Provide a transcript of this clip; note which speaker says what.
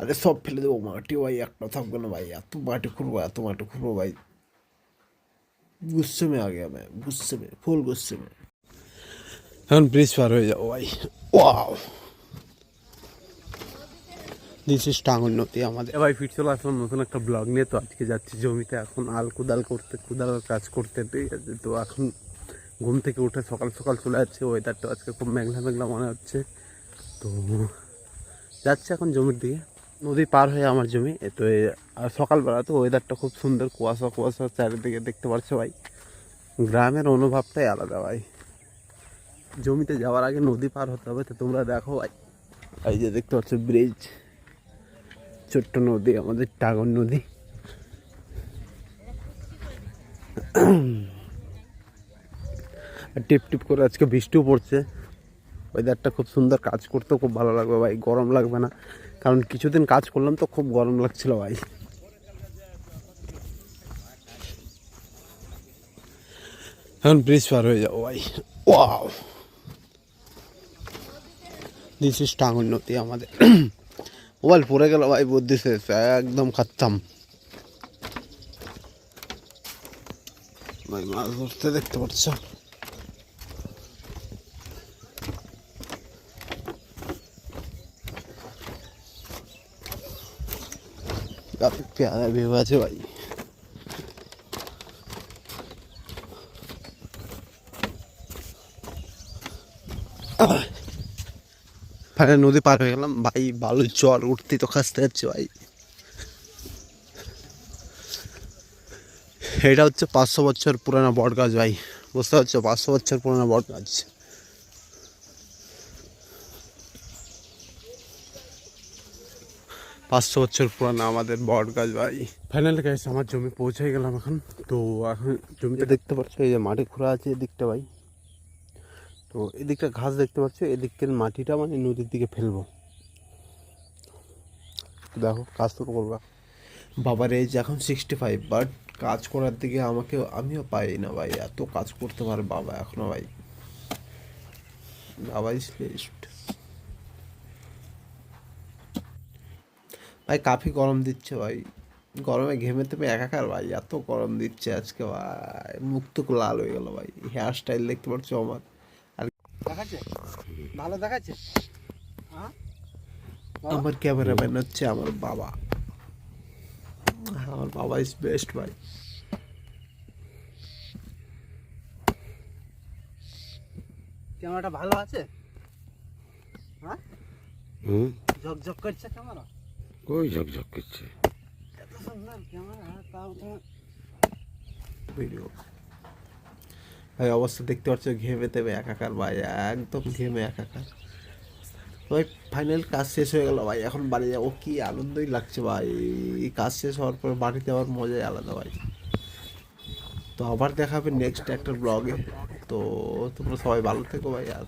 Speaker 1: আরে সব ফেলে দেবো মাটি ভাই একটা থাকবে না ভাই এত মাটি খুঁড়বো এত মাটি খুঁড়বো ভাই গুসছে মে আগে আমি গুসছে মে ফুল গুসছে মে এখন ব্রিজ পার হয়ে যাব ভাই ওয়াও দিস ইজ টাঙ্গন নদী আমাদের ভাই ফিট চলে আসলাম নতুন একটা ব্লগ নিয়ে তো আজকে যাচ্ছি জমিতে এখন আল কোদাল করতে কোদাল কাজ করতে ঠিক আছে তো এখন ঘুম থেকে উঠে সকাল সকাল চলে যাচ্ছে ওয়েদারটা আজকে খুব মেঘলা মেঘলা মনে হচ্ছে তো যাচ্ছে এখন জমির দিকে নদী পার হয়ে আমার জমি। তো আর সকালবেলা তো ওয়েদারটা খুব সুন্দর, কুয়াশা কুয়াশা চারিদিকে দেখতে পাচ্ছ ভাই। গ্রামের অনুভবটাই আলাদা ভাই। জমিতে যাওয়ার আগে নদী পার হতে হবে, তো তোমরা দেখো ভাই। এই যে দেখতে পাচ্ছ ব্রিজ ছোট্ট নদী, আমাদের টাগর নদী। টিপ টিপ করে আজকে বৃষ্টিও পড়ছে। ওয়েদারটা খুব সুন্দর, কাজ করতেও খুব ভালো লাগবে ভাই, গরম লাগবে না। কারণ কিছুদিন কাজ করলাম তো খুব গরম লাগছিল ভাই। এখন ব্রিজ পার হয়ে যাব ভাই। ওয়াও দিস ইস টাঙ্গন নদী আমাদের। মোবাইল পড়ে গেল ভাই বুদ্ধি শেষ একদম খাচ্তাম ভাই, মাছ ধরতে দেখতে পাচ্ছ? काफी प्यारा व्यू আছে ভাই ফাইনাল নদী পার হয়ে গেলাম ভাই বালুর জল উঠতে তো খাসতে যাচ্ছে ভাই এটা হচ্ছে পাঁচশো বছর পুরানো বট গাছ ভাই বুঝতে পারছো পাঁচশো বছর পুরানো বট গাছ পাঁচশো বছর পুরানো আমাদের বট গাছ ভাই। ফাইনালি গাছ আমার জমি পৌঁছে গেলাম এখন। তো এখন জমিতে দেখতে পাচ্ছ এই যে মাটি খোঁড়া আছে এদিকটা ভাই। তো এদিকটা ঘাস দেখতে পাচ্ছ এদিকের মাটিটা মানে নদীর দিকে ফেলব। দেখো কাজ তো করবা। বাবার এজ এখন সিক্সটি ফাইভ বাট কাজ করার দিকে আমাকে আমিও পাই না ভাই। এত কাজ করতে পারে বাবা এখনও ভাই। বাবা ইজ বেস্ট ভাই কাফি গরম দিচ্ছে ভাই। গরমে ঘেমে তেমে একাকার ভাই এত গরম দিচ্ছে আজকে ভাই। মুখ তো লাল হয়ে গেল ভাই হেয়ার স্টাইল দেখতে পাচ্ছ আমার।
Speaker 2: দেখাচ্ছে? ভালো দেখাচ্ছে? হ্যাঁ?
Speaker 1: আমার ক্যামেরাম্যান হচ্ছে আমার বাবা। আমার বাবা ইজ বেস্ট ভাই।
Speaker 2: ক্যামেরাটা ভালো আছে? হ্যাঁ?
Speaker 3: হুম।
Speaker 2: ঝকঝক করছে ক্যামেরা?
Speaker 3: কই ঝকঝক করছে?
Speaker 1: ভাই অবস্থা দেখতে পাচ্ছ, ঘেমে তেমে একাকার ভাই, একদম ঘেমে একাকার। ভাই ফাইনাল কাজ শেষ হয়ে গেল ভাই, এখন বাড়ি যাব। কি আনন্দই লাগছে ভাই। কাজ শেষ হওয়ার পর বাড়িতে যাওয়ার মজাই আলাদা ভাই। তো আবার দেখা হবে নেক্সট একটা ব্লগে তো তোমরা সবাই ভালো থেকো ভাই, আর